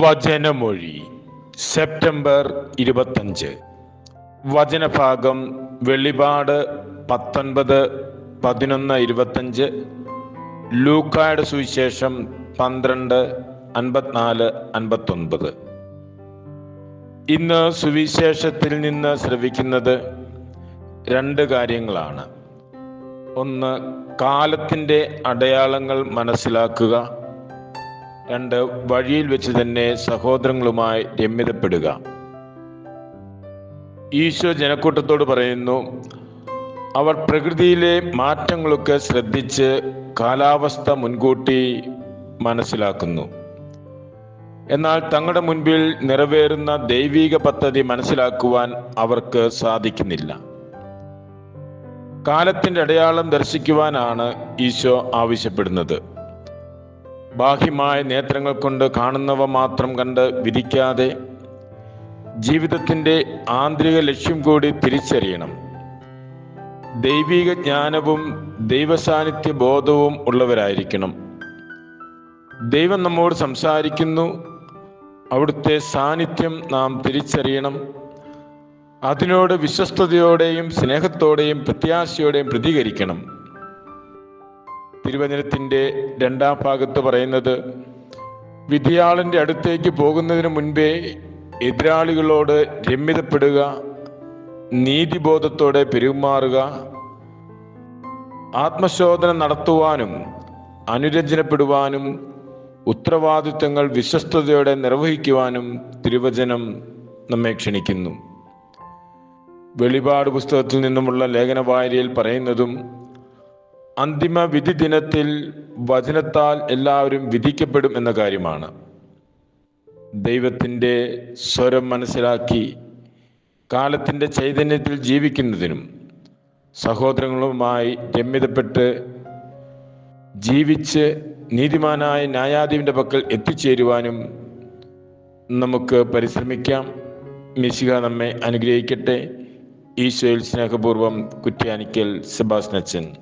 വചനമൊഴി. September ഇരുപത്തഞ്ച്. വചനഭാഗം വെളിപാട് പത്തൊൻപത് പതിനൊന്ന് ഇരുപത്തഞ്ച്. ലൂക്കായുടെ സുവിശേഷം പന്ത്രണ്ട് അൻപത്തിനാല് അൻപത്തൊൻപത്. ഇന്ന് സുവിശേഷത്തിൽ നിന്ന് ശ്രവിക്കുന്നത് രണ്ട് കാര്യങ്ങളാണ്. ഒന്ന് കാലത്തിന്റെ അടയാളങ്ങൾ മനസ്സിലാക്കുക. രണ്ട് വഴിയിൽ വെച്ച് തന്നെ സഹോദരങ്ങളുമായി രമ്യതപ്പെടുക. ഈശോ ജനക്കൂട്ടത്തോട് പറയുന്നു അവർ പ്രകൃതിയിലെ മാറ്റങ്ങളൊക്കെ ശ്രദ്ധിച്ച് കാലാവസ്ഥ മുൻകൂട്ടി മനസ്സിലാക്കുന്നു. എന്നാൽ തങ്ങളുടെ മുൻപിൽ നിറവേറുന്ന ദൈവിക പദ്ധതി മനസ്സിലാക്കുവാൻ അവർക്ക് സാധിക്കുന്നില്ല. കാലത്തിന്റെ അടയാളം ദർശിക്കുവാനാണ് ഈശോ ആവശ്യപ്പെടുന്നത്. ബാഹ്യമായ നേത്രങ്ങൾ കൊണ്ട് കാണുന്നവ മാത്രം കണ്ട് വിധിക്കാതെ ജീവിതത്തിന്റെ ആന്തരിക ലക്ഷ്യം കൂടി തിരിച്ചറിയണം. ദൈവിക ജ്ഞാനവും ദൈവസാന്നിധ്യ ബോധവും ഉള്ളവരായിരിക്കണം. ദൈവം നമ്മോട് സംസാരിക്കുന്നു. അവിടുത്തെ സാന്നിധ്യം നാം തിരിച്ചറിയണം. അതിനോട് വിശ്വസ്തയോടെയും സ്നേഹത്തോടെയും പ്രത്യാശയോടെയും പ്രതികരിക്കണം. തിരുവചനത്തിന്റെ രണ്ടാം ഭാഗത്ത് പറയുന്നത് വിധിയാളിന്റെ അടുത്തേക്ക് പോകുന്നതിന് മുൻപേ എതിരാളികളോട് രമ്യതപ്പെടുക നീതിബോധത്തോടെ പെരുമാറുക ആത്മശോധന നടത്തുവാനും അനുരഞ്ജനപ്പെടുവാനും ഉത്തരവാദിത്തങ്ങൾ വിശ്വസ്തയോടെ നിർവഹിക്കുവാനും തിരുവചനം നമ്മെ ക്ഷണിക്കുന്നു. വെളിപാട് പുസ്തകത്തിൽ നിന്നുമുള്ള ലേഖന വായനയിൽ പറയുന്നതും അന്തിമ വിധി ദിനത്തിൽ വചനത്താൽ എല്ലാവരും വിധിക്കപ്പെടും എന്ന കാര്യമാണ്. ദൈവത്തിന്റെ സ്വരം മനസ്സിലാക്കി കാലത്തിന്റെ ചൈതന്യത്തിൽ ജീവിക്കുന്നതിനും സഹോദരങ്ങളുമായി രമ്യതപ്പെട്ട് ജീവിച്ച് നീതിമാനായ ന്യായാധിപന്റെ പക്കൽ എത്തിച്ചേരുവാനും നമുക്ക് പരിശ്രമിക്കാം. മിശിക നമ്മെ അനുഗ്രഹിക്കട്ടെ. ഈശോയിൽ സ്നേഹപൂർവം കുറ്റ്യാനിക്കൽ സെബാസ്നച്ചൻ